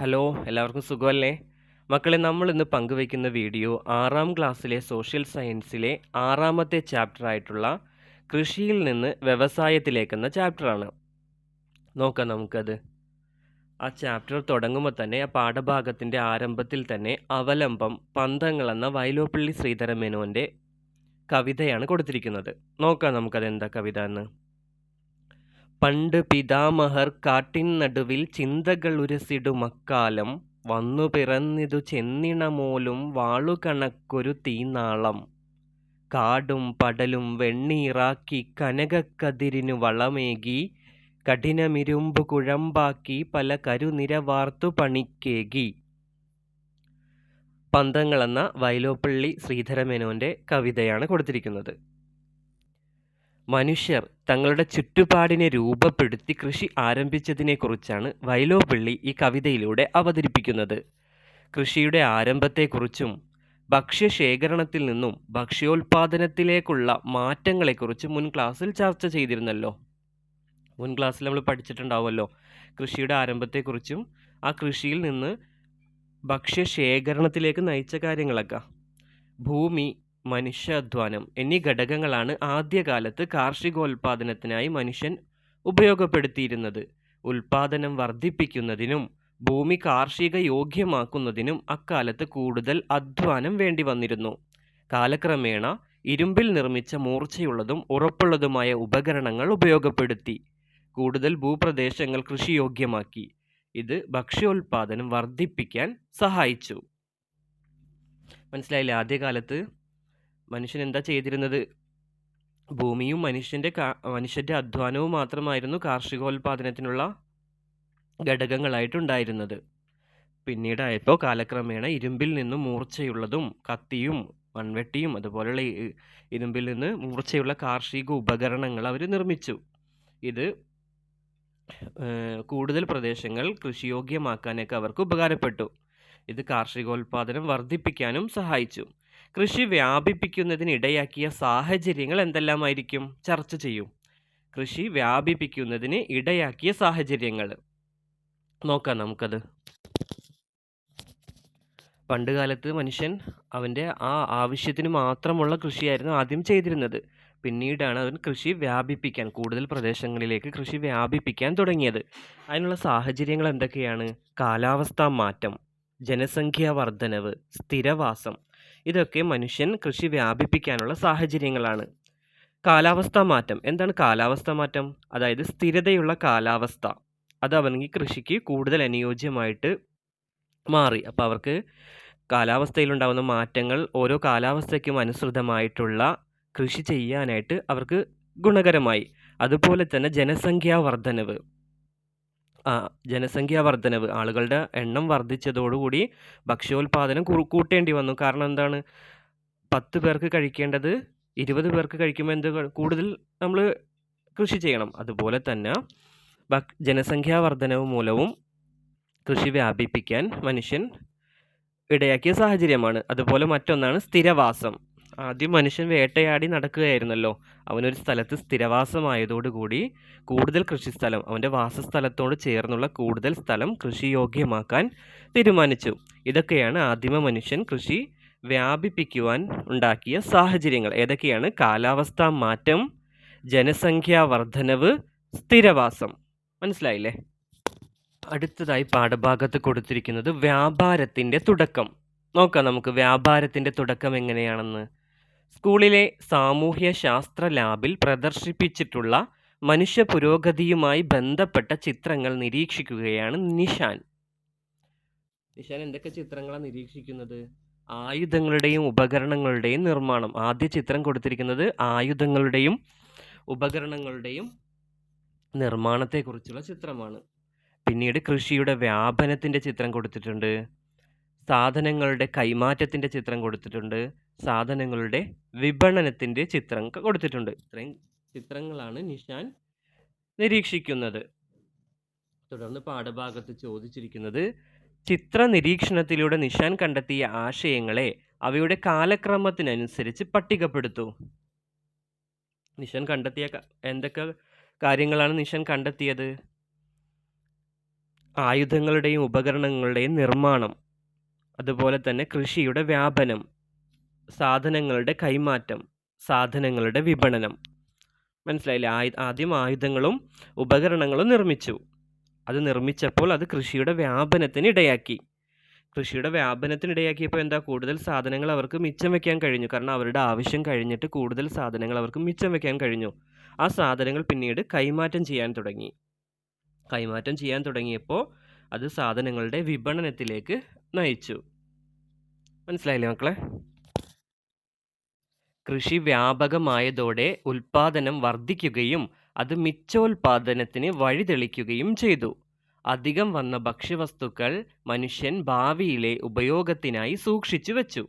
Hello എല്ലാവർക്കും സുഖമല്ലേ? മക്കളെ നമ്മൾ ഇന്ന് പങ്കുവയ്ക്കുന്ന വീഡിയോ ആറാം ക്ലാസ്സിലെ സോഷ്യൽ സയൻസിലെ ആറാമത്തെ ചാപ്റ്റർ ആയിട്ടുള്ള കൃഷിയിൽ നിന്ന് വ്യവസായത്തിലേക്കെന്ന ചാപ്റ്ററാണ്. നോക്കാം നമുക്കത്. ആ ചാപ്റ്റർ തുടങ്ങുമ്പോൾ തന്നെ ആ പാഠഭാഗത്തിന്റെ ആരംഭത്തിൽ തന്നെ അവലംബം പന്തങ്ങൾ എന്ന വയലോപ്പള്ളി ശ്രീധരമേനോന്റെ കവിതയാണ് കൊടുത്തിരിക്കുന്നത്. നോക്കാം നമുക്കത് എന്താ കവിത എന്ന്. പണ്ട് പിതാമഹർ കാട്ടിൻ നടുവിൽ ചിന്തകൾ ഉരസിടുമക്കാലം വന്നു പിറന്നിതു ചെന്നിണമോലും വാളുകണക്കൊരു തീനാളം. കാടും പടലും വെണ്ണീറാക്കി കനകക്കതിരിനു വളമേകി കഠിനമിരുമ്പു കുഴമ്പാക്കി പല കരുനിരവാർത്തു പണിക്കേകി. പന്തങ്ങളെന്ന വയലോപ്പള്ളി ശ്രീധരമേനോന്റെ കവിതയാണ് കൊടുത്തിരിക്കുന്നത്. മനുഷ്യർ തങ്ങളുടെ ചുറ്റുപാടിനെ രൂപപ്പെടുത്തി കൃഷി ആരംഭിച്ചതിനെക്കുറിച്ചാണ് വൈലോപ്പിള്ളി ഈ കവിതയിലൂടെ അവതരിപ്പിക്കുന്നത്. കൃഷിയുടെ ആരംഭത്തെക്കുറിച്ചും ഭക്ഷ്യശേഖരണത്തിൽ നിന്നും ഭക്ഷ്യോൽപാദനത്തിലേക്കുള്ള മാറ്റങ്ങളെക്കുറിച്ച് മുൻ ക്ലാസ്സിൽ ചർച്ച ചെയ്തിരുന്നല്ലോ. മുൻ ക്ലാസ്സിൽ നമ്മൾ പഠിച്ചിട്ടുണ്ടാവുമല്ലോ. കൃഷിയുടെ ആരംഭത്തെക്കുറിച്ചും ആ കൃഷിയിൽ നിന്ന് ഭക്ഷ്യശേഖരണത്തിലേക്ക് നയിച്ച കാര്യങ്ങളൊക്കെ. ഭൂമി മനുഷ്യാധ്വാനം എന്നീ ഘടകങ്ങളാണ് ആദ്യകാലത്ത് കാർഷികോൽപാദനത്തിനായി മനുഷ്യൻ ഉപയോഗപ്പെടുത്തിയിരുന്നത്. ഉൽപാദനം വർദ്ധിപ്പിക്കുന്നതിനും ഭൂമി കാർഷിക യോഗ്യമാക്കുന്നതിനും അക്കാലത്ത് കൂടുതൽ അധ്വാനം വേണ്ടി വന്നിരുന്നു കാലക്രമേണ ഇരുമ്പിൽ നിർമ്മിച്ച മൂർച്ചയുള്ളതും ഉറപ്പുള്ളതുമായ ഉപകരണങ്ങൾ ഉപയോഗപ്പെടുത്തി. കൂടുതൽ ഭൂപ്രദേശങ്ങൾ കൃഷിയോഗ്യമാക്കി. ഇത് ഭക്ഷ്യോൽപാദനം വർദ്ധിപ്പിക്കാൻ സഹായിച്ചു. മനസ്സിലായില്ലേ? ആദ്യകാലത്ത് മനുഷ്യൻ എന്താ ചെയ്തിരുന്നത്? ഭൂമിയും മനുഷ്യന്റെ മനുഷ്യന്റെ അധ്വാനവും മാത്രമായിരുന്നു കാർഷികോൽപാദനത്തിനുള്ള ഘടകങ്ങളായിട്ടുണ്ടായിരുന്നത്. പിന്നീടായപ്പോൾ കാലക്രമേണ ഇരുമ്പിൽ നിന്നും മൂർച്ചയുള്ളതും കത്തിയും മൺവെട്ടിയും അതുപോലെയുള്ള ഇരുമ്പിൽ നിന്ന് മൂർച്ചയുള്ള കാർഷിക ഉപകരണങ്ങൾ അവർ നിർമ്മിച്ചു. ഇത് കൂടുതൽ പ്രദേശങ്ങൾ കൃഷിയോഗ്യമാക്കാനൊക്കെ അവർക്ക് ഉപകാരപ്പെട്ടു. ഇത് കാർഷികോൽപാദനം വർദ്ധിപ്പിക്കാനും സഹായിച്ചു. കൃഷി വ്യാപിപ്പിക്കുന്നതിനിടയാക്കിയ സാഹചര്യങ്ങൾ എന്തെല്ലാമായിരിക്കും? ചർച്ച ചെയ്യും. കൃഷി വ്യാപിപ്പിക്കുന്നതിന് ഇടയാക്കിയ സാഹചര്യങ്ങൾ. നോക്കാം നമുക്കത്. പണ്ട് കാലത്ത് മനുഷ്യൻ അവന്റെ ആ ആവശ്യത്തിന് മാത്രമുള്ള കൃഷിയായിരുന്നു ആദ്യം ചെയ്തിരുന്നത്. പിന്നീടാണ് അവൻ കൃഷി വ്യാപിപ്പിക്കാൻ കൂടുതൽ പ്രദേശങ്ങളിലേക്ക് കൃഷി വ്യാപിപ്പിക്കാൻ തുടങ്ങിയത്. അതിനുള്ള സാഹചര്യങ്ങൾ എന്തൊക്കെയാണ്? കാലാവസ്ഥാ മാറ്റം ജനസംഖ്യാ വർധനവ് സ്ഥിരവാസം ഇതൊക്കെ മനുഷ്യൻ കൃഷി വ്യാപിപ്പിക്കാനുള്ള സാഹചര്യങ്ങളാണ്. കാലാവസ്ഥാ മാറ്റം. എന്താണ് കാലാവസ്ഥാ മാറ്റം? അതായത് സ്ഥിരതയുള്ള കാലാവസ്ഥ. അത് അവനെങ്കിൽ കൃഷിക്ക് കൂടുതൽ അനുയോജ്യമായിട്ട് മാറി. അപ്പോൾ അവർക്ക് കാലാവസ്ഥയിലുണ്ടാകുന്ന മാറ്റങ്ങൾ ഓരോ കാലാവസ്ഥയ്ക്കും അനുസൃതമായിട്ടുള്ള കൃഷി ചെയ്യാനായിട്ട് അവർക്ക് ഗുണകരമായി. അതുപോലെ തന്നെ ജനസംഖ്യാ വർധനവ് ജനസംഖ്യാ വർധനവ് ആളുകളുടെ എണ്ണം വർദ്ധിച്ചതോടുകൂടി ഭക്ഷ്യോൽപാദനം കൂട്ടേണ്ടി വന്നു. കാരണം എന്താണ്? പത്ത് പേർക്ക് കഴിക്കേണ്ടത് ഇരുപത് പേർക്ക് കഴിക്കുമ്പോൾ എന്ത് കൂടുതൽ നമ്മൾ കൃഷി ചെയ്യണം. അതുപോലെ തന്നെ ജനസംഖ്യാ വർധനവ് മൂലവും കൃഷി വ്യാപിപ്പിക്കാൻ മനുഷ്യൻ ഇടയാക്കിയ സാഹചര്യമാണ്. അതുപോലെ മറ്റൊന്നാണ് സ്ഥിരവാസം. ആദ്യം മനുഷ്യൻ വേട്ടയാടി നടക്കുകയായിരുന്നല്ലോ. അവനൊരു സ്ഥലത്ത് സ്ഥിരവാസമായതോടുകൂടി കൂടുതൽ കൃഷിസ്ഥലം അവന്റെ വാസസ്ഥലത്തോട് ചേർന്നുള്ള കൂടുതൽ സ്ഥലം കൃഷിയോഗ്യമാക്കാൻ തീരുമാനിച്ചു. ഇതൊക്കെയാണ് ആദിമ മനുഷ്യൻ കൃഷി വ്യാപിപ്പിക്കുവാൻ ഉണ്ടാക്കിയ സാഹചര്യങ്ങൾ. ഏതൊക്കെയാണ്? കാലാവസ്ഥാ മാറ്റം ജനസംഖ്യാ വർധനവ് സ്ഥിരവാസം. മനസ്സിലായില്ലേ? അടുത്തതായി പാഠഭാഗത്ത് കൊടുത്തിരിക്കുന്നത് വ്യാപാരത്തിന്റെ തുടക്കം. നോക്കാം നമുക്ക് വ്യാപാരത്തിന്റെ തുടക്കം എങ്ങനെയാണെന്ന്. സ്കൂളിലെ സാമൂഹ്യ ശാസ്ത്ര ലാബിൽ പ്രദർശിപ്പിച്ചിട്ടുള്ള മനുഷ്യ പുരോഗതിയുമായി ബന്ധപ്പെട്ട ചിത്രങ്ങൾ നിരീക്ഷിക്കുകയാണ് നിഷാൻ. നിഷാൻ എന്തൊക്കെ ചിത്രങ്ങളാണ് നിരീക്ഷിക്കുന്നത്? ആയുധങ്ങളുടെയും ഉപകരണങ്ങളുടെയും നിർമ്മാണം. ആദ്യ ചിത്രം കൊടുത്തിരിക്കുന്നത് ആയുധങ്ങളുടെയും ഉപകരണങ്ങളുടെയും നിർമ്മാണത്തെക്കുറിച്ചുള്ള ചിത്രമാണ്. പിന്നീട് കൃഷിയുടെ വ്യാപനത്തിന്റെ ചിത്രം കൊടുത്തിട്ടുണ്ട്. സാധനങ്ങളുടെ കൈമാറ്റത്തിന്റെ ചിത്രം കൊടുത്തിട്ടുണ്ട്. സാധനങ്ങളുടെ വിപണനത്തിന്റെ ചിത്രം കൊടുത്തിട്ടുണ്ട്. ഇത്രയും ചിത്രങ്ങളാണ് നിഷാൻ നിരീക്ഷിക്കുന്നത്. തുടർന്ന് പാഠഭാഗത്ത് ചോദിച്ചിരിക്കുന്നത് ചിത്ര നിരീക്ഷണത്തിലൂടെ നിഷാൻ കണ്ടെത്തിയ ആശയങ്ങളെ അവയുടെ കാലക്രമത്തിനനുസരിച്ച് പട്ടികപ്പെടുത്തൂ. നിഷാൻ കണ്ടെത്തിയ എന്തൊക്കെ കാര്യങ്ങളാണ് നിഷാൻ കണ്ടെത്തിയത്? ആയുധങ്ങളുടെയും ഉപകരണങ്ങളുടെയും നിർമ്മാണം. അതുപോലെ തന്നെ കൃഷിയുടെ വ്യാപനം സാധനങ്ങളുടെ കൈമാറ്റം സാധനങ്ങളുടെ വിപണനം. മനസ്സിലായില്ലേ? ആയു ആദ്യം ആയുധങ്ങളും ഉപകരണങ്ങളും നിർമ്മിച്ചു. അത് നിർമ്മിച്ചപ്പോൾ അത് കൃഷിയുടെ വ്യാപനത്തിന് ഇടയാക്കി. കൃഷിയുടെ വ്യാപനത്തിന് ഇടയാക്കിയപ്പോൾ എന്താ? കൂടുതൽ സാധനങ്ങൾ അവർക്ക് മിച്ചം വെക്കാൻ കഴിഞ്ഞു. കാരണം അവരുടെ ആവശ്യം കഴിഞ്ഞിട്ട് കൂടുതൽ സാധനങ്ങൾ അവർക്ക് മിച്ചം വെക്കാൻ കഴിഞ്ഞു. ആ സാധനങ്ങൾ പിന്നീട് കൈമാറ്റം ചെയ്യാൻ തുടങ്ങി. കൈമാറ്റം ചെയ്യാൻ തുടങ്ങിയപ്പോൾ അത് സാധനങ്ങളുടെ വിപണനത്തിലേക്ക് നയിച്ചു. മനസ്സിലായില്ലേ മക്കളെ? കൃഷി വ്യാപകമായതോടെ ഉൽപാദനം വർദ്ധിക്കുകയും അത് മിച്ചോൽപാദനത്തിന് വഴിതെളിക്കുകയും ചെയ്തു. അധികം വന്ന ഭക്ഷ്യവസ്തുക്കൾ മനുഷ്യൻ ഭാവിയിലെ ഉപയോഗത്തിനായി സൂക്ഷിച്ചു വച്ചു.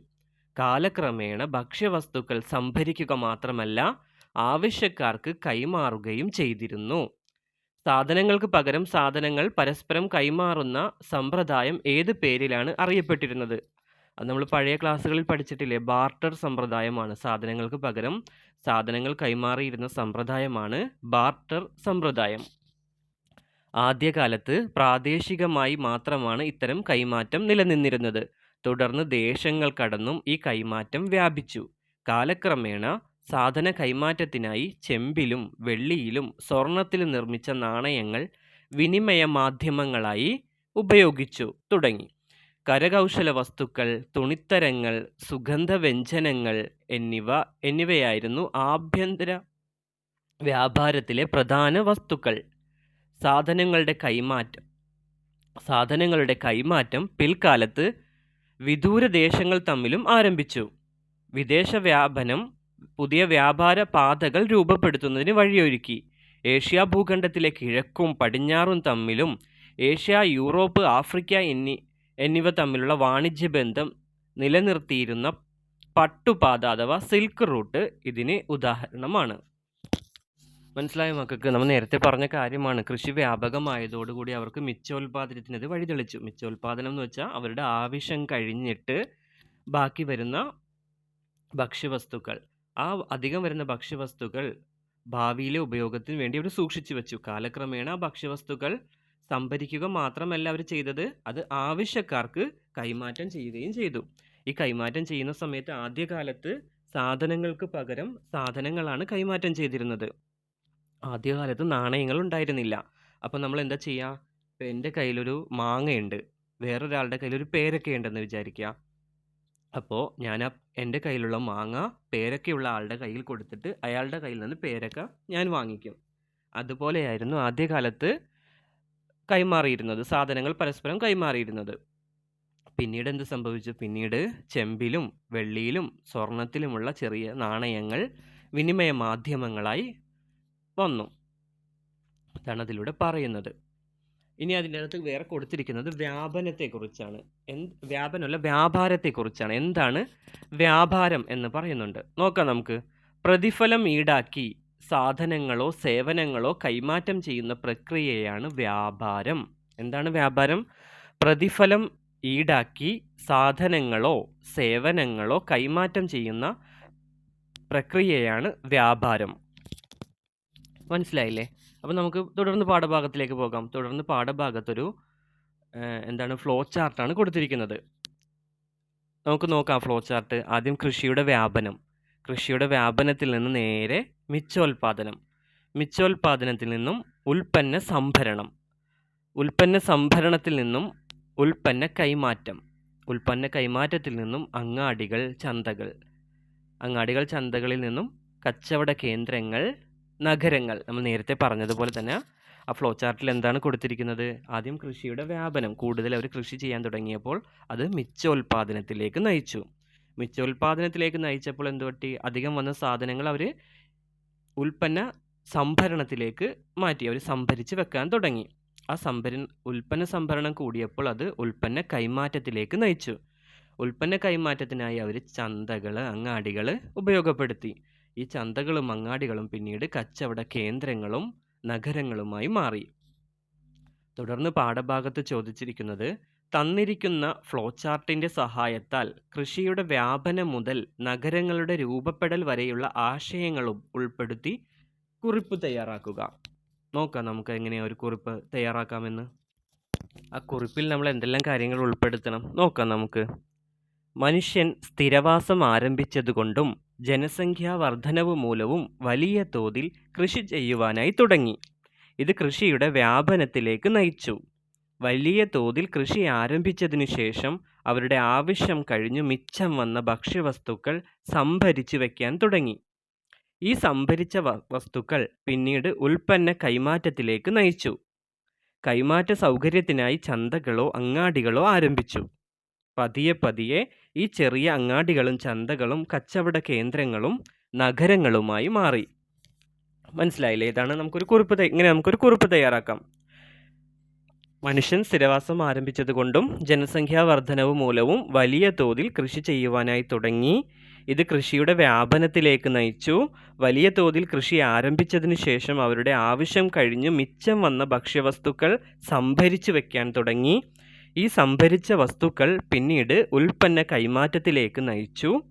കാലക്രമേണ ഭക്ഷ്യവസ്തുക്കൾ സംഭരിക്കുക മാത്രമല്ല ആവശ്യക്കാർക്ക് കൈമാറുകയും ചെയ്തിരുന്നു. സാധനങ്ങൾക്ക് പകരം സാധനങ്ങൾ പരസ്പരം കൈമാറുന്ന സമ്പ്രദായം ഏത് പേരിലാണ് അറിയപ്പെട്ടിരുന്നത്? അത് നമ്മൾ പഴയ ക്ലാസ്സുകളിൽ പഠിച്ചിട്ടില്ലേ? ബാർട്ടർ സമ്പ്രദായമാണ്. സാധനങ്ങൾക്ക് പകരം സാധനങ്ങൾ കൈമാറിയിരുന്ന സമ്പ്രദായമാണ് ബാർട്ടർ സമ്പ്രദായം. ആദ്യകാലത്ത് പ്രാദേശികമായി മാത്രമാണ് ഇത്തരം കൈമാറ്റം നിലനിന്നിരുന്നത്. തുടർന്ന് ദേശങ്ങൾ കടന്നും ഈ കൈമാറ്റം വ്യാപിച്ചു. കാലക്രമേണ സാധന കൈമാറ്റത്തിനായി ചെമ്പിലും വെള്ളിയിലും സ്വർണത്തിലും നിർമ്മിച്ച നാണയങ്ങൾ വിനിമയ മാധ്യമങ്ങളായി ഉപയോഗിച്ചു തുടങ്ങി. കരകൗശല വസ്തുക്കൾ തുണിത്തരങ്ങൾ സുഗന്ധവ്യഞ്ജനങ്ങൾ എന്നിവ എന്നിവയായിരുന്നു ആഭ്യന്തര വ്യാപാരത്തിലെ പ്രധാന വസ്തുക്കൾ. സാധനങ്ങളുടെ കൈമാറ്റം സാധനങ്ങളുടെ കൈമാറ്റം പിൽക്കാലത്ത് വിദൂര ദേശങ്ങൾ തമ്മിലും ആരംഭിച്ചു. വിദേശ വ്യാപനം പുതിയ വ്യാപാര പാതകൾ രൂപപ്പെടുത്തുന്നതിന് വഴിയൊരുക്കി. ഏഷ്യ ഭൂഖണ്ഡത്തിലെ കിഴക്കും പടിഞ്ഞാറും തമ്മിലും ഏഷ്യ യൂറോപ്പ് ആഫ്രിക്ക എന്നീ എന്നിവ തമ്മിലുള്ള വാണിജ്യ ബന്ധം നിലനിർത്തിയിരുന്ന പട്ടുപാത അഥവാ സിൽക്ക് റൂട്ട് ഇതിന് ഉദാഹരണമാണ്. മനസ്സിലായ മക്കൾക്ക്? നമ്മൾ നേരത്തെ പറഞ്ഞ കാര്യമാണ്. കൃഷി വ്യാപകമായതോടുകൂടി അവർക്ക് മിച്ചോൽപാദനത്തിന് ഇത് വഴിതെളിച്ചു. മിച്ചോൽപാദനം എന്ന് വെച്ചാൽ അവരുടെ ആവശ്യം കഴിഞ്ഞിട്ട് ബാക്കി വരുന്ന ഭക്ഷ്യവസ്തുക്കൾ. ആ അധികം വരുന്ന ഭക്ഷ്യവസ്തുക്കൾ ഭാവിയിലെ ഉപയോഗത്തിന് വേണ്ടി അവർ സൂക്ഷിച്ചു വെച്ചു. കാലക്രമേണ ആ ഭക്ഷ്യവസ്തുക്കൾ സംഭരിക്കുക മാത്രമല്ല അവർ ചെയ്തത് അത് ആവശ്യക്കാർക്ക് കൈമാറ്റം ചെയ്യുകയും ചെയ്തു. ഈ കൈമാറ്റം ചെയ്യുന്ന സമയത്ത് ആദ്യകാലത്ത് സാധനങ്ങൾക്ക് പകരം സാധനങ്ങളാണ് കൈമാറ്റം ചെയ്തിരുന്നത്. ആദ്യകാലത്ത് നാണയങ്ങൾ ഉണ്ടായിരുന്നില്ല അപ്പോൾ നമ്മൾ എന്താ ചെയ്യുക ഇപ്പം എന്റെ കയ്യിലൊരു മാങ്ങയുണ്ട്. വേറൊരാളുടെ കയ്യിലൊരു പേരക്ക ഉണ്ടെന്ന് വിചാരിക്കുക. അപ്പോൾ ഞാൻ ആ എന്റെ കയ്യിലുള്ള മാങ്ങ പേരക്കയുള്ള ആളുടെ കയ്യിൽ കൊടുത്തിട്ട് അയാളുടെ കയ്യിൽ നിന്ന് പേരക്ക ഞാൻ വാങ്ങിക്കും. അതുപോലെയായിരുന്നു ആദ്യകാലത്ത് കൈമാറിയിരുന്നത് സാധനങ്ങൾ പരസ്പരം കൈമാറിയിരുന്നത്. പിന്നീട് എന്ത് സംഭവിച്ചു? പിന്നീട് ചെമ്പിലും വെള്ളിയിലും സ്വർണത്തിലുമുള്ള ചെറിയ നാണയങ്ങൾ വിനിമയ മാധ്യമങ്ങളായി വന്നു. അതാണ് അതിലൂടെ പറയുന്നത്. ഇനി അതിന്റെ അകത്ത് വേറെ കൊടുത്തിരിക്കുന്നത് വ്യാപനത്തെക്കുറിച്ചാണ്. എന്ത് വ്യാപനമല്ല വ്യാപാരത്തെക്കുറിച്ചാണ്. എന്താണ് വ്യാപാരം എന്ന് പറയുന്നുണ്ട്. നോക്കാം നമുക്ക്. പ്രതിഫലം ഈടാക്കി സാധനങ്ങളോ സേവനങ്ങളോ കൈമാറ്റം ചെയ്യുന്ന പ്രക്രിയയാണ് വ്യാപാരം. എന്താണ് വ്യാപാരം? പ്രതിഫലം ഈടാക്കി സാധനങ്ങളോ സേവനങ്ങളോ കൈമാറ്റം ചെയ്യുന്ന പ്രക്രിയയാണ് വ്യാപാരം. മനസ്സിലായില്ലേ? അപ്പോൾ നമുക്ക് തുടർന്ന് പാഠഭാഗത്തിലേക്ക് പോകാം. തുടർന്ന് പാഠഭാഗത്തൊരു എന്താണ് ഫ്ലോ ചാർട്ടാണ് കൊടുത്തിരിക്കുന്നത്. നമുക്ക് നോക്കാം ഫ്ലോ ചാർട്ട് ആദ്യം കൃഷിയുടെ വ്യാപനം. കൃഷിയുടെ വ്യാപനത്തിൽ നിന്ന് നേരെ മിച്ചോൽപാദനം. മിച്ചോൽപാദനത്തിൽ നിന്നും ഉൽപ്പന്ന സംഭരണം. ഉൽപ്പന്ന സംഭരണത്തിൽ നിന്നും ഉൽപ്പന്ന കൈമാറ്റം. ഉൽപ്പന്ന കൈമാറ്റത്തിൽ നിന്നും അങ്ങാടികൾ ചന്തകൾ. അങ്ങാടികൾ ചന്തകളിൽ നിന്നും കച്ചവട കേന്ദ്രങ്ങൾ നഗരങ്ങൾ. നമ്മൾ നേരത്തെ പറഞ്ഞതുപോലെ തന്നെ ആ ഫ്ലോ ചാർട്ടിൽ എന്താണ് കൊടുത്തിരിക്കുന്നത്? ആദ്യം കൃഷിയുടെ വ്യാപനം. കൂടുതൽ അവർ കൃഷി ചെയ്യാൻ തുടങ്ങിയപ്പോൾ അത് മിച്ചോൽപാദനത്തിലേക്ക് നയിച്ചു. മിച്ചോൽപാദനത്തിലേക്ക് നയിച്ചപ്പോൾ എന്തുപറ്റി അധികം വന്ന സാധനങ്ങൾ അവർ ഉൽപ്പന്ന സംഭരണത്തിലേക്ക് മാറ്റി. അവർ സംഭരിച്ച് വെക്കാൻ തുടങ്ങി. ആ സംഭര ഉൽപ്പന്ന സംഭരണം കൂടിയപ്പോൾ അത് ഉൽപ്പന്ന കൈമാറ്റത്തിലേക്ക് നയിച്ചു. ഉൽപ്പന്ന കൈമാറ്റത്തിനായി അവർ ചന്തകൾ അങ്ങാടികൾ ഉപയോഗപ്പെടുത്തി. ഈ ചന്തകളും അങ്ങാടികളും പിന്നീട് കച്ചവട കേന്ദ്രങ്ങളും നഗരങ്ങളുമായി മാറി. തുടർന്ന് പാഠഭാഗത്ത് ചോദിച്ചിരിക്കുന്നത് തന്നിരിക്കുന്ന ഫ്ലോ ചാർട്ടിന്റെ സഹായത്താൽ കൃഷിയുടെ വ്യാപനം മുതൽ നഗരങ്ങളുടെ രൂപപ്പെടൽ വരെയുള്ള ആശയങ്ങളും ഉൾപ്പെടുത്തി കുറിപ്പ് തയ്യാറാക്കുക. നോക്കാം നമുക്ക് എങ്ങനെയാ ഒരു കുറിപ്പ് തയ്യാറാക്കാമെന്ന്. ആ കുറിപ്പിൽ നമ്മൾ എന്തെല്ലാം കാര്യങ്ങൾ ഉൾപ്പെടുത്തണം? നോക്കാം നമുക്ക്. മനുഷ്യൻ സ്ഥിരവാസം ആരംഭിച്ചതുകൊണ്ടും ജനസംഖ്യാ വർധനവ് മൂലവും വലിയ തോതിൽ കൃഷി ചെയ്യുവാനായി തുടങ്ങി. ഇത് കൃഷിയുടെ വ്യാപനത്തിലേക്ക് നയിച്ചു. വലിയ തോതിൽ കൃഷി ആരംഭിച്ചതിനു ശേഷം അവരുടെ ആവശ്യം കഴിഞ്ഞു മിച്ചം വന്ന ഭക്ഷ്യവസ്തുക്കൾ സംഭരിച്ചു വയ്ക്കാൻ തുടങ്ങി. ഈ സംഭരിച്ച വസ്തുക്കൾ പിന്നീട് ഉൽപ്പന്ന കൈമാറ്റത്തിലേക്ക് നയിച്ചു. കൈമാറ്റ സൗകര്യത്തിനായി ചന്തകളോ അങ്ങാടികളോ ആരംഭിച്ചു. പതിയെ പതിയെ ഈ ചെറിയ അങ്ങാടികളും ചന്തകളും കച്ചവട കേന്ദ്രങ്ങളും നഗരങ്ങളുമായി മാറി. മനസ്സിലായില്ലേ? ഇതാണ് നമുക്കൊരു കുറിപ്പ് ഇങ്ങനെ നമുക്കൊരു കുറിപ്പ് തയ്യാറാക്കാം. മനുഷ്യൻ സ്ഥിരവാസം ആരംഭിച്ചതുകൊണ്ടും ജനസംഖ്യാ വർധനവ് മൂലവും വലിയ തോതിൽ കൃഷി ചെയ്യുവാനായി തുടങ്ങി. ഇത് കൃഷിയുടെ വ്യാപനത്തിലേക്ക് നയിച്ചു. വലിയ തോതിൽ കൃഷി ആരംഭിച്ചതിന് ശേഷം അവരുടെ ആവശ്യം കഴിഞ്ഞ് മിച്ചം വന്ന ഭക്ഷ്യവസ്തുക്കൾ സംഭരിച്ചു വെക്കാൻ തുടങ്ങി. ഈ സംഭരിച്ച വസ്തുക്കൾ പിന്നീട് ഉൽപ്പന്ന കൈമാറ്റത്തിലേക്ക് നയിച്ചു.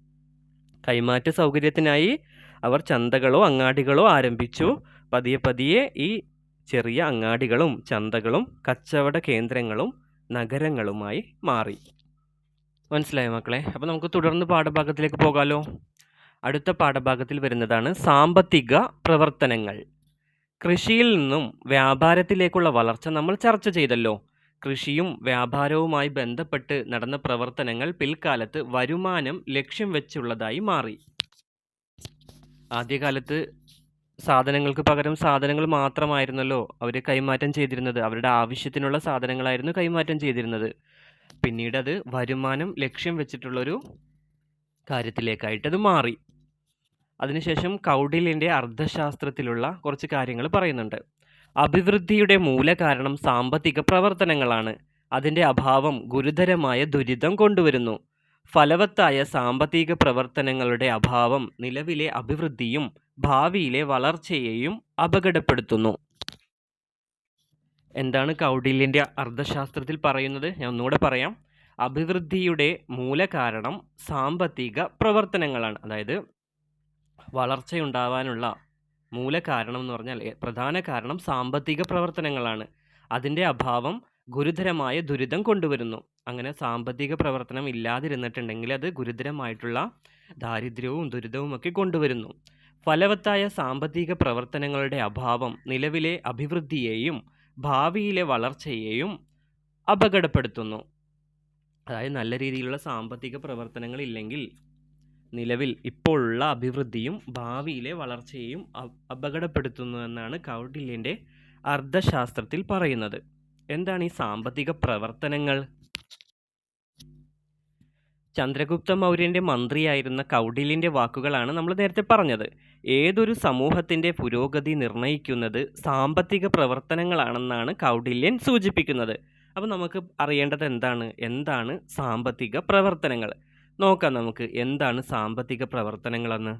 കൈമാറ്റ സൗകര്യത്തിനായി അവർ ചന്തകളോ അങ്ങാടികളോ ആരംഭിച്ചു. പതിയെ പതിയെ ഈ ചെറിയ അങ്ങാടികളും ചന്തകളും കച്ചവട കേന്ദ്രങ്ങളും നഗരങ്ങളുമായി മാറി. മനസ്സിലായോ മക്കളെ? അപ്പോൾ നമുക്ക് തുടർന്ന് പാഠഭാഗത്തിലേക്ക് പോകാമല്ലോ അടുത്ത പാഠഭാഗത്തിൽ വരുന്നതാണ് സാമ്പത്തിക പ്രവർത്തനങ്ങൾ. കൃഷിയിൽ നിന്നും വ്യാപാരത്തിലേക്കുള്ള വളർച്ച നമ്മൾ ചർച്ച ചെയ്തല്ലോ. കൃഷിയും വ്യാപാരവുമായി ബന്ധപ്പെട്ട് നടന്ന പ്രവർത്തനങ്ങൾ പിൽക്കാലത്ത് വരുമാനം ലക്ഷ്യം വെച്ചുള്ളതായി മാറി. ആദ്യകാലത്ത് സാധനങ്ങൾക്ക് പകരം സാധനങ്ങൾ മാത്രമായിരുന്നല്ലോ അവർ കൈമാറ്റം ചെയ്തിരുന്നത്. അവരുടെ ആവശ്യത്തിനുള്ള സാധനങ്ങളായിരുന്നു കൈമാറ്റം ചെയ്തിരുന്നത്. പിന്നീട് അത് വരുമാനം ലക്ഷ്യം വെച്ചിട്ടുള്ളൊരു കാര്യത്തിലേക്കായിട്ട് അത് മാറി. അതിനുശേഷം കൗടില്യന്റെ അർത്ഥശാസ്ത്രത്തിലുള്ള കുറച്ച് കാര്യങ്ങൾ പറയുന്നുണ്ട്. അഭിവൃദ്ധിയുടെ മൂലകാരണം സാമ്പത്തിക പ്രവർത്തനങ്ങളാണ്. അതിന്റെ അഭാവം ഗുരുതരമായ ദുരിതം കൊണ്ടുവരുന്നു. ഫലവത്തായ സാമ്പത്തിക പ്രവർത്തനങ്ങളുടെ അഭാവം നിലവിലെ അഭിവൃദ്ധിയും ഭാവിയിലെ വളർച്ചയെയും അപകടപ്പെടുത്തുന്നു. എന്താണ് കൗടില്യന്റെ അർത്ഥശാസ്ത്രത്തിൽ പറയുന്നത്? ഞാൻ ഒന്നുകൂടെ പറയാം. അഭിവൃദ്ധിയുടെ മൂലകാരണം സാമ്പത്തിക പ്രവർത്തനങ്ങളാണ്. അതായത് വളർച്ചയുണ്ടാവാനുള്ള മൂലകാരണം എന്ന് പറഞ്ഞാൽ പ്രധാന കാരണം സാമ്പത്തിക പ്രവർത്തനങ്ങളാണ്. അതിന്റെ അഭാവം ഗുരുതരമായ ദുരിതം കൊണ്ടുവരുന്നു. അങ്ങനെ സാമ്പത്തിക പ്രവർത്തനം ഇല്ലാതിരുന്നിട്ടുണ്ടെങ്കിൽ അത് ഗുരുതരമായിട്ടുള്ള ദാരിദ്ര്യവും ദുരിതവും ഒക്കെ കൊണ്ടുവരുന്നു. ഫലവത്തായ സാമ്പത്തിക പ്രവർത്തനങ്ങളുടെ അഭാവം നിലവിലെ അഭിവൃദ്ധിയെയും ഭാവിയിലെ വളർച്ചയെയും അപകടപ്പെടുത്തുന്നു. അതായത് നല്ല രീതിയിലുള്ള സാമ്പത്തിക പ്രവർത്തനങ്ങൾ ഇല്ലെങ്കിൽ നിലവിൽ ഇപ്പോഴുള്ള അഭിവൃദ്ധിയും ഭാവിയിലെ വളർച്ചയെയും അ- അപകടപ്പെടുത്തുന്നു എന്നാണ് കൗടില്യന്റെ അർത്ഥശാസ്ത്രത്തിൽ പറയുന്നത്. എന്താണ് ഈ സാമ്പത്തിക പ്രവർത്തനങ്ങൾ? ചന്ദ്രഗുപ്ത മൗര്യന്റെ മന്ത്രിയായിരുന്ന കൗടില്യന്റെ വാക്കുകളാണ് നമ്മൾ നേരത്തെ പറഞ്ഞത്. ഏതൊരു സമൂഹത്തിന്റെ പുരോഗതി നിർണയിക്കുന്നത് സാമ്പത്തിക പ്രവർത്തനങ്ങളാണെന്നാണ് കൗടില്യൻ സൂചിപ്പിക്കുന്നത്. അപ്പോൾ നമുക്ക് അറിയേണ്ടത് എന്താണ്? എന്താണ് സാമ്പത്തിക പ്രവർത്തനങ്ങൾ? നോക്കാം നമുക്ക്. എന്താണ് സാമ്പത്തിക പ്രവർത്തനങ്ങളെന്ന്?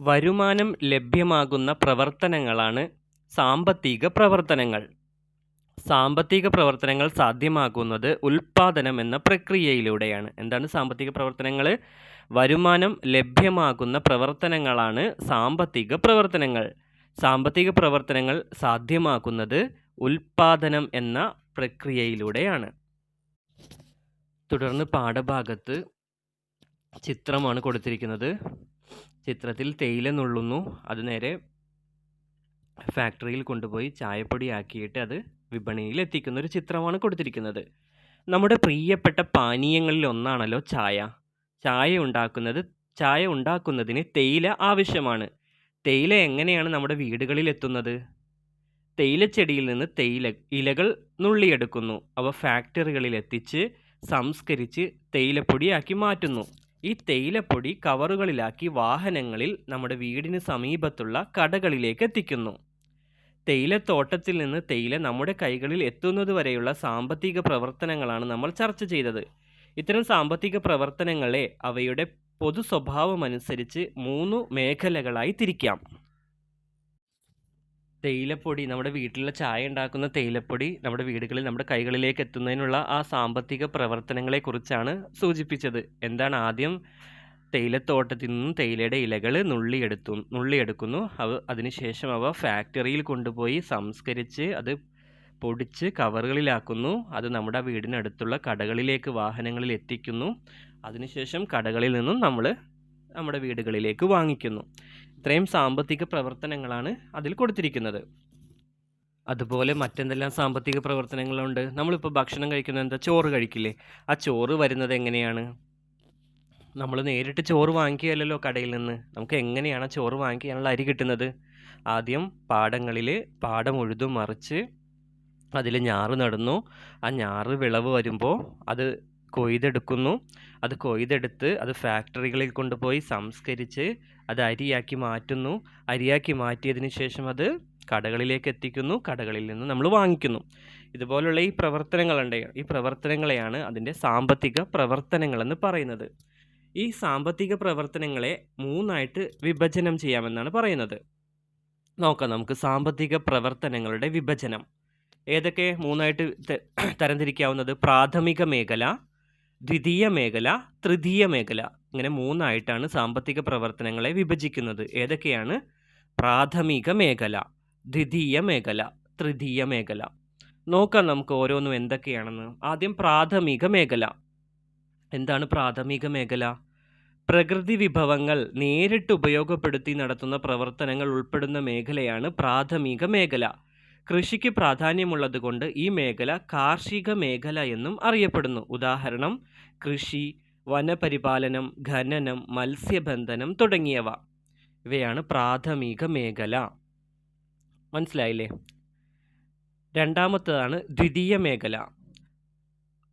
വരുമാനം ലഭ്യമാകുന്ന പ്രവർത്തനങ്ങളാണ് സാമ്പത്തിക പ്രവർത്തനങ്ങൾ. സാമ്പത്തിക പ്രവർത്തനങ്ങൾ സാധ്യമാകുന്നത് ഉൽപാദനം എന്ന പ്രക്രിയയിലൂടെയാണ്. എന്താണ് സാമ്പത്തിക പ്രവർത്തനങ്ങൾ? വരുമാനം ലഭ്യമാകുന്ന പ്രവർത്തനങ്ങളാണ് സാമ്പത്തിക പ്രവർത്തനങ്ങൾ. സാമ്പത്തിക പ്രവർത്തനങ്ങൾ സാധ്യമാക്കുന്നത് ഉൽപാദനം എന്ന പ്രക്രിയയിലൂടെയാണ്. തുടർന്ന് പാഠഭാഗത്ത് ചിത്രമാണ് കൊടുത്തിരിക്കുന്നത്. ചിത്രത്തിൽ തേയില നുള്ളുന്നു. അത് നേരെ ഫാക്ടറിയിൽ കൊണ്ടുപോയി ചായപ്പൊടിയാക്കിയിട്ട് അത് വിപണിയിൽ എത്തിക്കുന്ന ഒരു ചിത്രമാണ് കൊടുത്തിരിക്കുന്നത്. നമ്മുടെ പ്രിയപ്പെട്ട പാനീയങ്ങളിൽ ഒന്നാണല്ലോ ചായ. ചായ ഉണ്ടാക്കുന്നത് ചായ ഉണ്ടാക്കുന്നതിന് തേയില ആവശ്യമാണ്. തേയില എങ്ങനെയാണ് നമ്മുടെ വീടുകളിൽ എത്തുന്നത്? തേയിലച്ചെടിയിൽ നിന്ന് തേയില ഇലകൾ നുള്ളിയെടുക്കുന്നു. അവ ഫാക്ടറികളിൽ എത്തിച്ച് സംസ്കരിച്ച് തേയിലപ്പൊടിയാക്കി മാറ്റുന്നു. ഈ തേയിലപ്പൊടി കവറുകളിലാക്കി വാഹനങ്ങളിൽ നമ്മുടെ വീടിന് സമീപത്തുള്ള കടകളിലേക്ക് എത്തിക്കുന്നു. തേയിലത്തോട്ടത്തിൽ നിന്ന് തേയില നമ്മുടെ കൈകളിൽ എത്തുന്നത് വരെയുള്ള സാമ്പത്തിക പ്രവർത്തനങ്ങളാണ് നമ്മൾ ചർച്ച ചെയ്തത്. ഇത്തരം സാമ്പത്തിക പ്രവർത്തനങ്ങളെ അവയുടെ പൊതു സ്വഭാവമനുസരിച്ച് മൂന്ന് മേഖലകളായി തിരിക്കാം. തേയിലപ്പൊടി നമ്മുടെ വീട്ടിലെ ചായ ഉണ്ടാക്കുന്ന തേയിലപ്പൊടി നമ്മുടെ വീടുകളിൽ നമ്മുടെ കൈകളിലേക്ക് എത്തുന്നതിനുള്ള ആ സാമ്പത്തിക പ്രവർത്തനങ്ങളെക്കുറിച്ചാണ് സൂചിപ്പിച്ചത്. എന്താണ് ആദ്യം? തേയിലത്തോട്ടത്തിൽ നിന്നും തേയിലയുടെ ഇലകൾ നുള്ളിയെടുത്തു നുള്ളിയെടുക്കുന്നു. അവ അതിനുശേഷം അവ ഫാക്ടറിയിൽ കൊണ്ടുപോയി സംസ്കരിച്ച് അത് പൊടിച്ച് കവറുകളിലാക്കുന്നു. അത് നമ്മുടെ വീടിനടുത്തുള്ള കടകളിലേക്ക് വാഹനങ്ങളിൽ എത്തിക്കുന്നു. അതിനുശേഷം കടകളിൽ നിന്നും നമ്മൾ നമ്മുടെ വീടുകളിലേക്ക് വാങ്ങിക്കുന്നു. ഇത്രയും സാമ്പത്തിക പ്രവർത്തനങ്ങളാണ് അതിൽ കൊടുത്തിരിക്കുന്നത്. അതുപോലെ മറ്റെന്തെല്ലാം സാമ്പത്തിക പ്രവർത്തനങ്ങളുണ്ട്? നമ്മളിപ്പോൾ ഭക്ഷണം കഴിക്കുന്നത് എന്താ? ചോറ് കഴിക്കില്ലേ? ആ ചോറ് വരുന്നത് എങ്ങനെയാണ്? നമ്മൾ നേരിട്ട് ചോറ് വാങ്ങിക്കുകയല്ലല്ലോ കടയിൽ നിന്ന്. നമുക്ക് എങ്ങനെയാണ് ചോറ് വാങ്ങിക്കാനുള്ള അരി കിട്ടുന്നത്? ആദ്യം പാടങ്ങളിൽ പാടം ഉഴുതു മറിച്ച് അതിൽ ഞാറ് നടന്നു. ആ ഞാറ് വിളവ് വരുമ്പോൾ അത് കൊയ്തെടുക്കുന്നു. അത് കൊയ്തെടുത്ത് അത് ഫാക്ടറികളിൽ കൊണ്ടുപോയി സംസ്കരിച്ച് അത് അരിയാക്കി മാറ്റുന്നു. അരിയാക്കി മാറ്റിയതിന് ശേഷം അത് കടകളിലേക്ക് എത്തിക്കുന്നു. കടകളിൽ നിന്ന് നമ്മൾ വാങ്ങിക്കുന്നു. ഇതുപോലുള്ള ഈ പ്രവർത്തനങ്ങളുണ്ട്. ഈ പ്രവർത്തനങ്ങളെയാണ് അതിന്റെ സാമ്പത്തിക പ്രവർത്തനങ്ങളെന്ന് പറയുന്നത്. ഈ സാമ്പത്തിക പ്രവർത്തനങ്ങളെ മൂന്നായിട്ട് വിഭജനം ചെയ്യാമെന്നാണ് പറയുന്നത്. നോക്കാം നമുക്ക് സാമ്പത്തിക പ്രവർത്തനങ്ങളുടെ വിഭജനം. ഏതൊക്കെ മൂന്നായിട്ട് തരംതിരിക്കാവുന്നത്? പ്രാഥമിക മേഖല ദ്വിതീയ മേഖല തൃതീയ മേഖല ഇങ്ങനെ മൂന്നായിട്ടാണ് സാമ്പത്തിക പ്രവർത്തനങ്ങളെ വിഭജിക്കുന്നത്. ഏതൊക്കെയാണ്? പ്രാഥമിക മേഖല ദ്വിതീയ മേഖല തൃതീയ മേഖല. നോക്കാം നമുക്ക് ഓരോന്നും എന്തൊക്കെയാണെന്ന്. ആദ്യം പ്രാഥമിക മേഖല. എന്താണ് പ്രാഥമിക മേഖല? പ്രകൃതി വിഭവങ്ങൾ നേരിട്ട് ഉപയോഗപ്പെടുത്തി നടത്തുന്ന പ്രവർത്തനങ്ങൾ ഉൾപ്പെടുന്ന മേഖലയാണ് പ്രാഥമിക മേഖല. കൃഷിക്ക് പ്രാധാന്യമുള്ളത് കൊണ്ട് ഈ മേഖല കാർഷിക മേഖല എന്നും അറിയപ്പെടുന്നു. ഉദാഹരണം കൃഷി വനപരിപാലനം ഖനനം മത്സ്യബന്ധനം തുടങ്ങിയവ. ഇവയാണ് പ്രാഥമിക മേഖല. മനസ്സിലായില്ലേ? രണ്ടാമത്തതാണ് ദ്വിതീയ മേഖല.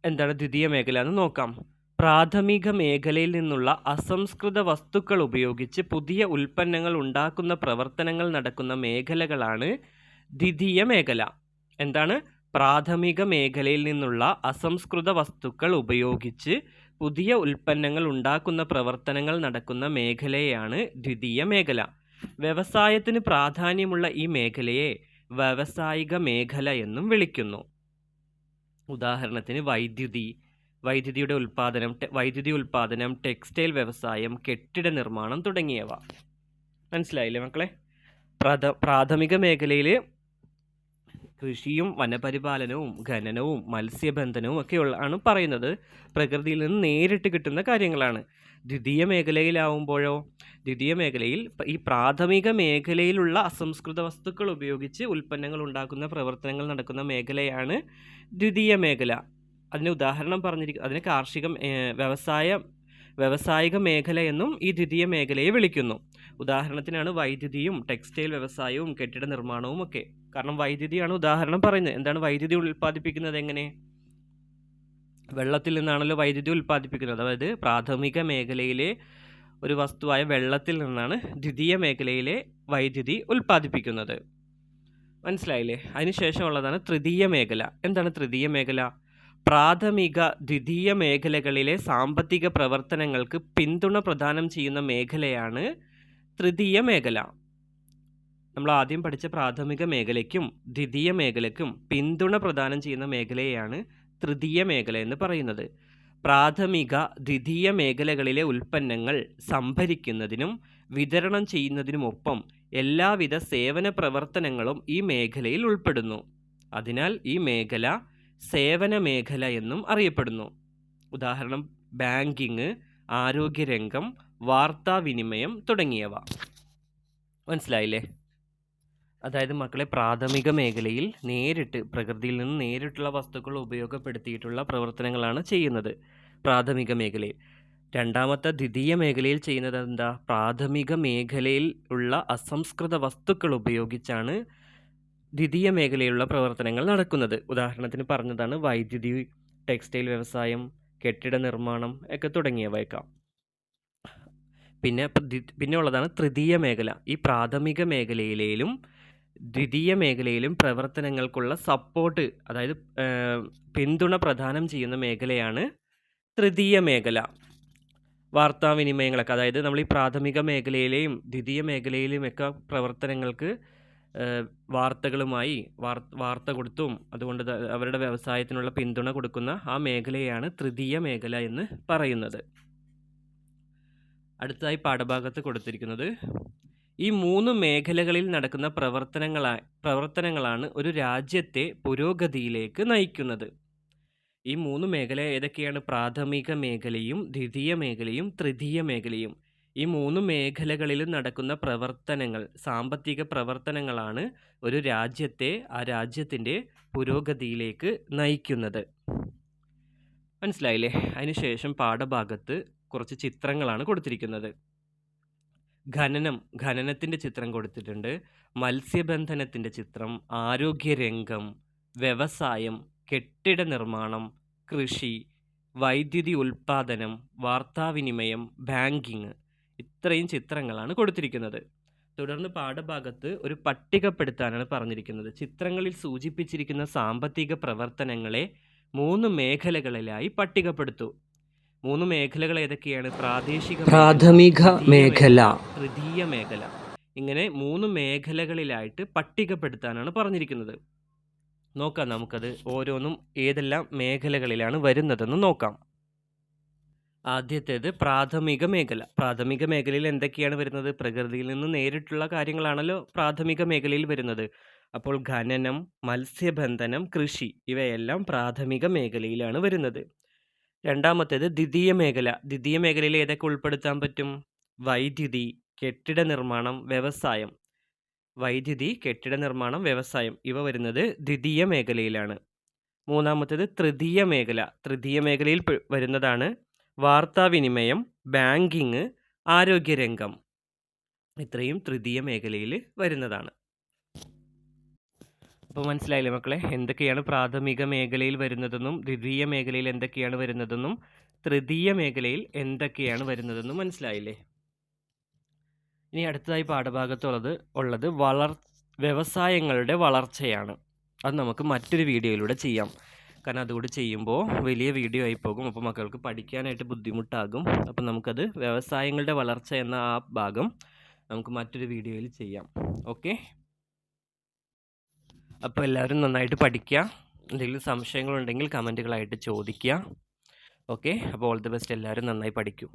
എന്താണ് ദ്വിതീയ മേഖല എന്ന് നോക്കാം. പ്രാഥമിക മേഖലയിൽ നിന്നുള്ള അസംസ്കൃത വസ്തുക്കൾ ഉപയോഗിച്ച് പുതിയ ഉൽപ്പന്നങ്ങൾ ഉണ്ടാക്കുന്ന പ്രവർത്തനങ്ങൾ നടക്കുന്ന മേഖലകളാണ് ദ്വിതീയ മേഖല. എന്താണ്? പ്രാഥമിക മേഖലയിൽ നിന്നുള്ള അസംസ്കൃത വസ്തുക്കൾ ഉപയോഗിച്ച് പുതിയ ഉൽപ്പന്നങ്ങൾ ഉണ്ടാക്കുന്ന പ്രവർത്തനങ്ങൾ നടക്കുന്ന മേഖലയാണ് ദ്വിതീയ മേഖല. വ്യവസായത്തിന് പ്രാധാന്യമുള്ള ഈ മേഖലയെ വ്യാവസായിക മേഖല എന്നും വിളിക്കുന്നു. ഉദാഹരണത്തിന് വൈദ്യുതി. വൈദ്യുതിയുടെ ഉൽപ്പാദനം വൈദ്യുതി ഉൽപ്പാദനം ടെക്സ്റ്റൈൽ വ്യവസായം കെട്ടിട നിർമ്മാണം തുടങ്ങിയവ. മനസ്സിലായില്ലേ മക്കളെ? പ്രാഥ പ്രാഥമിക മേഖലയിൽ കൃഷിയും വനപരിപാലനവും ഖനനവും മത്സ്യബന്ധനവും ഒക്കെ ഉള്ളതാണ് ആണ് പറയുന്നത്. പ്രകൃതിയിൽ നിന്ന് നേരിട്ട് കിട്ടുന്ന കാര്യങ്ങളാണ്. ദ്വിതീയ മേഖലയിലാവുമ്പോഴോ ദ്വിതീയ മേഖലയിൽ ഈ പ്രാഥമിക മേഖലയിലുള്ള അസംസ്കൃത വസ്തുക്കൾ ഉപയോഗിച്ച് ഉൽപ്പന്നങ്ങൾ ഉണ്ടാക്കുന്ന പ്രവർത്തനങ്ങൾ നടക്കുന്ന മേഖലയാണ് ദ്വിതീയ മേഖല. അതിന് ഉദാഹരണം പറഞ്ഞിരിക്കും അതിന് കാർഷിക വ്യവസായ വ്യവസായിക മേഖല എന്നും ഈ ദ്വിതീയ മേഖലയെ വിളിക്കുന്നു. ഉദാഹരണത്തിനാണ് വൈദ്യുതിയും ടെക്സ്റ്റൈൽ വ്യവസായവും കെട്ടിട നിർമ്മാണവും ഒക്കെ. കാരണം വൈദ്യുതിയാണ് ഉദാഹരണം പറയുന്നത്. എന്താണ് വൈദ്യുതി ഉൽപ്പാദിപ്പിക്കുന്നത് എങ്ങനെ? വെള്ളത്തിൽ നിന്നാണല്ലോ വൈദ്യുതി ഉൽപ്പാദിപ്പിക്കുന്നത്. അതായത് പ്രാഥമിക മേഖലയിലെ ഒരു വസ്തുവായ വെള്ളത്തിൽ നിന്നാണ് ദ്വിതീയ മേഖലയിലെ വൈദ്യുതി ഉൽപ്പാദിപ്പിക്കുന്നത്. മനസ്സിലായില്ലേ? അതിനുശേഷമുള്ളതാണ് തൃതീയ മേഖല. എന്താണ് തൃതീയ മേഖല? പ്രാഥമിക ദ്വിതീയ മേഖലകളിലെ സാമ്പത്തിക പ്രവർത്തനങ്ങൾക്ക് പിന്തുണ പ്രദാനം ചെയ്യുന്ന മേഖലയാണ് തൃതീയ മേഖല. നമ്മൾ ആദ്യം പഠിച്ച പ്രാഥമിക മേഖലയ്ക്കും ദ്വിതീയ മേഖലയ്ക്കും പിന്തുണ പ്രദാനം ചെയ്യുന്ന മേഖലയെയാണ് തൃതീയ മേഖല എന്ന് പറയുന്നത്. പ്രാഥമിക ദ്വിതീയ മേഖലകളിലെ ഉൽപ്പന്നങ്ങൾ സംഭരിക്കുന്നതിനും വിതരണം ചെയ്യുന്നതിനുമൊപ്പം എല്ലാവിധ സേവന പ്രവർത്തനങ്ങളും ഈ മേഖലയിൽ ഉൾപ്പെടുന്നു. അതിനാൽ ഈ മേഖല സേവന മേഖല എന്നും അറിയപ്പെടുന്നു. ഉദാഹരണം ബാങ്കിങ് ആരോഗ്യരംഗം വാർത്താവിനിമയം തുടങ്ങിയവ. മനസ്സിലായില്ലേ? അതായത് മക്കളെ പ്രാഥമിക മേഖലയിൽ നേരിട്ട് പ്രകൃതിയിൽ നിന്ന് നേരിട്ടുള്ള വസ്തുക്കൾ ഉപയോഗപ്പെടുത്തിയിട്ടുള്ള പ്രവർത്തനങ്ങളാണ് ചെയ്യുന്നത് പ്രാഥമിക മേഖലയിൽ. രണ്ടാമത്തെ ദ്വിതീയ മേഖലയിൽ ചെയ്യുന്നത് എന്താ? പ്രാഥമിക മേഖലയിൽ ഉള്ള അസംസ്കൃത വസ്തുക്കൾ ഉപയോഗിച്ചാണ് ദ്വിതീയ മേഖലയിലുള്ള പ്രവർത്തനങ്ങൾ നടക്കുന്നത്. ഉദാഹരണത്തിന് പറഞ്ഞതാണ് വൈദ്യുതി ടെക്സ്റ്റൈൽ വ്യവസായം കെട്ടിട നിർമ്മാണം ഒക്കെ തുടങ്ങിയവയൊക്കെ. പിന്നെ പിന്നെ ഉള്ളതാണ് തൃതീയ മേഖല. ഈ പ്രാഥമിക മേഖലയിലേലും ദ്വിതീയ മേഖലയിലും പ്രവർത്തനങ്ങൾക്കുള്ള സപ്പോർട്ട് അതായത് പിന്തുണ പ്രദാനം ചെയ്യുന്ന മേഖലയാണ് തൃതീയ മേഖല. വാർത്താവിനിമയങ്ങളൊക്കെ അതായത് നമ്മൾ ഈ പ്രാഥമിക മേഖലയിലെയും ദ്വിതീയ മേഖലയിലും ഒക്കെ പ്രവർത്തനങ്ങൾക്ക് വാർത്തകളുമായി വാർത്ത കൊടുത്തും അതുകൊണ്ട് അവരുടെ വ്യവസായത്തിനുള്ള പിന്തുണ കൊടുക്കുന്ന ആ മേഖലയാണ് തൃതീയ മേഖല എന്ന് പറയുന്നത്. അടുത്തതായി പാഠഭാഗത്ത് കൊടുത്തിരിക്കുന്നത് ഈ മൂന്ന് മേഖലകളിൽ നടക്കുന്ന പ്രവർത്തനങ്ങളാ പ്രവർത്തനങ്ങളാണ് ഒരു രാജ്യത്തെ പുരോഗതിയിലേക്ക് നയിക്കുന്നത്. ഈ മൂന്ന് മേഖല ഏതൊക്കെയാണ്? പ്രാഥമിക മേഖലയും ദ്വിതീയ മേഖലയും തൃതീയ മേഖലയും. ഈ മൂന്ന് മേഖലകളിലും നടക്കുന്ന പ്രവർത്തനങ്ങൾ സാമ്പത്തിക പ്രവർത്തനങ്ങളാണ് ഒരു രാജ്യത്തെ ആ രാജ്യത്തിന്റെ പുരോഗതിയിലേക്ക് നയിക്കുന്നത്. മനസ്സിലായില്ലേ? അതിനുശേഷം പാഠഭാഗത്ത് കുറച്ച് ചിത്രങ്ങളാണ് കൊടുത്തിരിക്കുന്നത്. ഖനനം ഖനനത്തിന്റെ ചിത്രം കൊടുത്തിട്ടുണ്ട്. മത്സ്യബന്ധനത്തിന്റെ ചിത്രം ആരോഗ്യരംഗം വ്യവസായം കെട്ടിട നിർമ്മാണം കൃഷി വൈദ്യുതി ഉൽപ്പാദനം വാർത്താവിനിമയം ബാങ്കിങ് ഇത്രയും ചിത്രങ്ങളാണ് കൊടുത്തിരിക്കുന്നത്. തുടർന്ന് പാഠഭാഗത്ത് ഒരു പട്ടികപ്പെടുത്താനാണ് പറഞ്ഞിരിക്കുന്നത്. ചിത്രങ്ങളിൽ സൂചിപ്പിച്ചിരിക്കുന്ന സാമ്പത്തിക പ്രവർത്തനങ്ങളെ മൂന്ന് മേഖലകളിലായി പട്ടികപ്പെടുത്തൂ. മൂന്ന് മേഖലകൾ ഏതൊക്കെയാണ്? പ്രാദേശിക പ്രാഥമിക മേഖല. തൃതീയ മേഖല. ഇങ്ങനെ മൂന്ന് മേഖലകളിലായിട്ട് പട്ടികപ്പെടുത്താനാണ് പറഞ്ഞിരിക്കുന്നത്. നോക്കാം നമുക്കത് ഓരോന്നും ഏതെല്ലാം മേഖലകളിലാണ് വരുന്നതെന്ന് നോക്കാം. ആദ്യത്തേത് പ്രാഥമിക മേഖല. പ്രാഥമിക മേഖലയിൽ എന്തൊക്കെയാണ് വരുന്നത്? പ്രകൃതിയിൽ നിന്ന് നേരിട്ടുള്ള കാര്യങ്ങളാണല്ലോ പ്രാഥമിക മേഖലയിൽ വരുന്നത്. അപ്പോൾ ഖനനം മത്സ്യബന്ധനം കൃഷി ഇവയെല്ലാം പ്രാഥമിക മേഖലയിലാണ് വരുന്നത്. രണ്ടാമത്തേത് ദ്വിതീയ മേഖല. ദ്വിതീയ മേഖലയിൽ ഏതൊക്കെ ഉൾപ്പെടുത്താൻ പറ്റും? വൈദ്യുതി കെട്ടിട നിർമ്മാണം വ്യവസായം. വൈദ്യുതി കെട്ടിട നിർമ്മാണം വ്യവസായം. ഇവ വരുന്നത് ദ്വിതീയ മേഖലയിലാണ്. മൂന്നാമത്തേത് തൃതീയ മേഖല. തൃതീയ മേഖലയിൽ വരുന്നതാണ് വാർത്താവിനിമയം ബാങ്കിങ് ആരോഗ്യരംഗം. ഇത്രയും തൃതീയ മേഖലയിൽ വരുന്നതാണ്. അപ്പോൾ മനസ്സിലായില്ലേ മക്കളെ? എന്തൊക്കെയാണ് പ്രാഥമിക മേഖലയിൽ വരുന്നതെന്നും ദ്വിതീയ മേഖലയിൽ എന്തൊക്കെയാണ് വരുന്നതെന്നും തൃതീയ മേഖലയിൽ എന്തൊക്കെയാണ് വരുന്നതെന്നും മനസ്സിലായില്ലേ? ഇനി അടുത്തതായി പാഠഭാഗത്തുള്ളത് ഉള്ളത് വളർ വ്യവസായങ്ങളുടെ വളർച്ചയാണ്. അത് നമുക്ക് മറ്റൊരു വീഡിയോയിലൂടെ ചെയ്യാം. കാരണം അതുകൂടി ചെയ്യുമ്പോൾ വലിയ വീഡിയോ ആയി പോകും. അപ്പോൾ മക്കൾക്ക് പഠിക്കാനായിട്ട് ബുദ്ധിമുട്ടാകും. അപ്പോൾ നമുക്കത് വ്യവസായങ്ങളുടെ വളർച്ച എന്ന ആ ഭാഗം നമുക്ക് മറ്റൊരു വീഡിയോയിൽ ചെയ്യാം. ഓക്കെ? അപ്പോൾ എല്ലാവരും നന്നായിട്ട് പഠിക്കുക. എന്തെങ്കിലും സംശയങ്ങളുണ്ടെങ്കിൽ കമന്റുകളായിട്ട് ചോദിക്കുക. ഓക്കെ? അപ്പോൾ ഓൾ ദി ബെസ്റ്റ്. എല്ലാവരും നന്നായി പഠിക്കൂ.